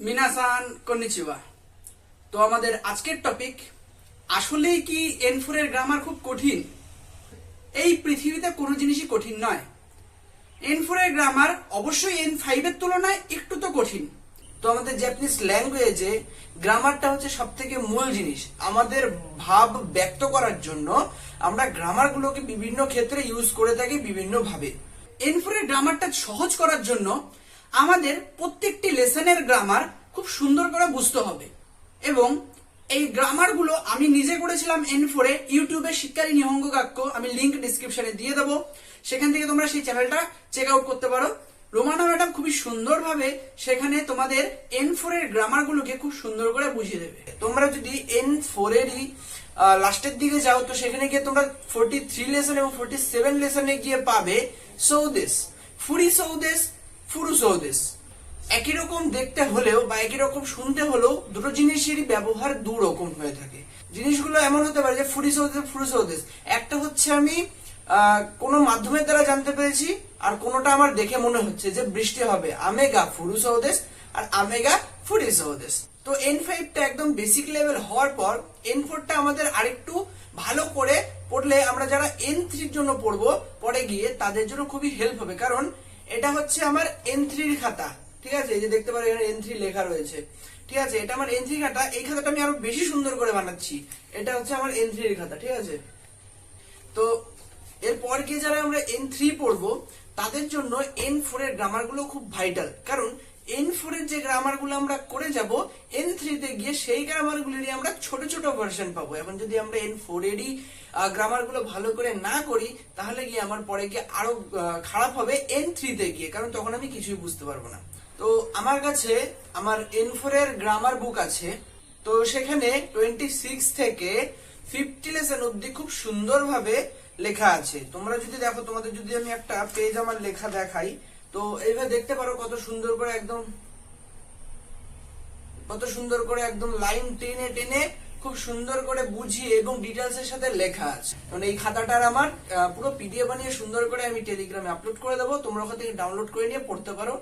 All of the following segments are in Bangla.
মিনাসান, কন্নিচিওয়া। তো আমাদের আজকের টপিক আসলেই কি এন ফোর এর গ্রামার খুব কঠিন? এই পৃথিবীতে কোনো জিনিসই কঠিন নয়। এন ফোর এর গ্রামার অবশ্যই এন ফাইভ এর তুলনায় একটু তো কঠিন। তো আমাদের জাপানিজ ল্যাঙ্গুয়েজে গ্রামারটা হচ্ছে সব থেকে মূল জিনিস। আমাদের ভাব ব্যক্ত করার জন্য আমরা গ্রামারগুলোকে বিভিন্ন ক্ষেত্রে ইউজ করে থাকি বিভিন্ন ভাবে এন ফোর এর গ্রামারটা সহজ করার জন্য আমাদের প্রত্যেকটি লেসনের গ্রামার খুব সুন্দর করে বুঝতে হবে। এবং এই গ্রামারগুলো আমি নিজে করেছিলাম এন ফোরে ইউটিউবে শিক্ষারী নিহঙ্গ কাক্য আমি লিঙ্ক ডিসক্রিপশনে দিয়ে দেবো। সেখান থেকে তোমরা সেই চ্যানেলটা চেক আউট করতে পারো। রোমানা ম্যাডাম খুবই সুন্দরভাবে সেখানে তোমাদের এন ফোর এর গ্রামার গুলোকে খুব সুন্দর করে বুঝিয়ে দেবে। তোমরা যদি এন ফোর এরই লাস্টের দিকে যাও, তো সেখানে গিয়ে তোমরা ফোর্টি থ্রি লেসন এবং ফোর্টি সেভেন লেসনে গিয়ে পাবে সৌদেশ। ফুরি সৌদেশ ফুরু সৌদেশ একই রকম দেখতে হলেও বা একই রকম শুনতে হলেও দুটো জিনিসেরই ব্যবহার দু রকম হয়ে থাকে। জিনিসগুলো এমন হতে পারে যে ফুরি সৌদেশ ফুরু সৌদেশ একটা হচ্ছে আমি কোনো মাধ্যমের দ্বারা জানতে পেরেছি আর কোনোটা আমার দেখে মনে হচ্ছে যে বৃষ্টি হবে। আমেগা ফুরু সৌদেশ আর আমেগা ফুরি সৌদেশ তো এন ফাইভটা একদম বেসিক লেভেল হওয়ার পর এন ফোরটা আমাদের আরেকটু ভালো করে পড়লে আমরা যারা এন থ্রির জন্য পড়ব, পরে গিয়ে তাদের জন্য খুবই হেল্প হবে। কারণ এটা হচ্ছে আমার এন থ্রির খাতা, ঠিক আছে? এই যে দেখতে পারো, এখানে এন থ্রি লেখা রয়েছে। ঠিক আছে? এটা আমার এন থ্রি খাতা, এই খাতাটা আমি আরও বেশি সুন্দর করে বানাচ্ছি। এটা হচ্ছে আমার এন থ্রির খাতা, ঠিক আছে? তো, এরপর গিয়ে যারা আমরা এন থ্রি পড়ব, তাদের জন্য এন ফোর এর গ্রামারগুলো খুব ভাইটাল কারণ এন ফোর এর যে গ্রামারগুলো আমরা করে যাব এন থ্রিতে গিয়ে সেই গ্রামার গুলিরই আমরা ছোট ছোট ভার্সন পাবো। এখন যদি আমরা এন ফোর এরই গ্রামারগুলো ভালো করে না করি, তাহলে গিয়ে আমার পরে গিয়ে আরও খারাপ হবে এন থ্রিতে গিয়ে, কারণ তখন আমি কিছুই বুঝতে পারব না। তো আমার কাছে আমার এন ফোর এর গ্রামার বুক আছে, তো সেখানে টোয়েন্টি সিক্স থেকে ফিফটি লেসন অব্দি খুব সুন্দরভাবে লেখা আছে। তোমরা যদি দেখো, তোমাদের যদি আমি একটা পেজ আমার লেখা দেখাই তো এইভাবে দেখতে পারো কত সুন্দর করে একদম, কত সুন্দর করে একদম লাইন টেনে টেনে খুব সুন্দর করে বুঝিয়ে এবং ডিটেলস এর সাথে লেখা আছে। মানে এই খাতাটার আমার পুরো পিডিএফ বানিয়ে সুন্দর করে আমি টেলিগ্রামে আপলোড করে দেবো। তোমরা ওখান থেকে ডাউনলোড করে নিয়ে পড়তে পারো।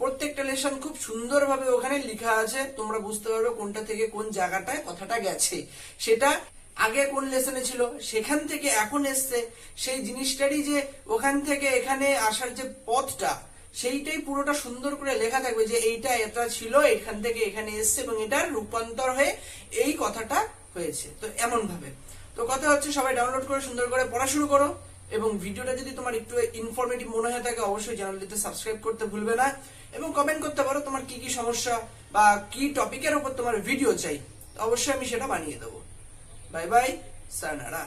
প্রত্যেকটা লেসন খুব সুন্দরভাবে ওখানে লেখা আছে। তোমরা বুঝতে পারবে কোনটা থেকে কোন জায়গাটায় কথাটা গেছে। সেটা আগে কোন লেসনে ছিল, সেখান থেকে এখন এসছে। সেই জিনিসটারই যে ওখান থেকে এখানে আসার যে পথটা সেইটাই পুরোটা সুন্দর করে লেখা থাকবে যে এইটা এটা ছিল, এখান থেকে এখানে এসছে এবং এটার রূপান্তর হয়ে এই কথাটা হয়েছে। তো এমন ভাবে তো কথা হচ্ছে সবাই ডাউনলোড করে, সুন্দর করে পড়া শুরু করো এবং ভিডিওটা যদি তোমার একটু ইনফরমেটিভ মনে হয়ে থাকে, অবশ্যই চ্যানেলটিতে সাবস্ক্রাইব করতে ভুলবে না এবং কমেন্ট করতে পারো তোমার কি কি সমস্যা বা কি টপিকের উপর তোমার ভিডিও চাই। অবশ্যই আমি সেটা বানিয়ে দেবো। Bye bye sayonara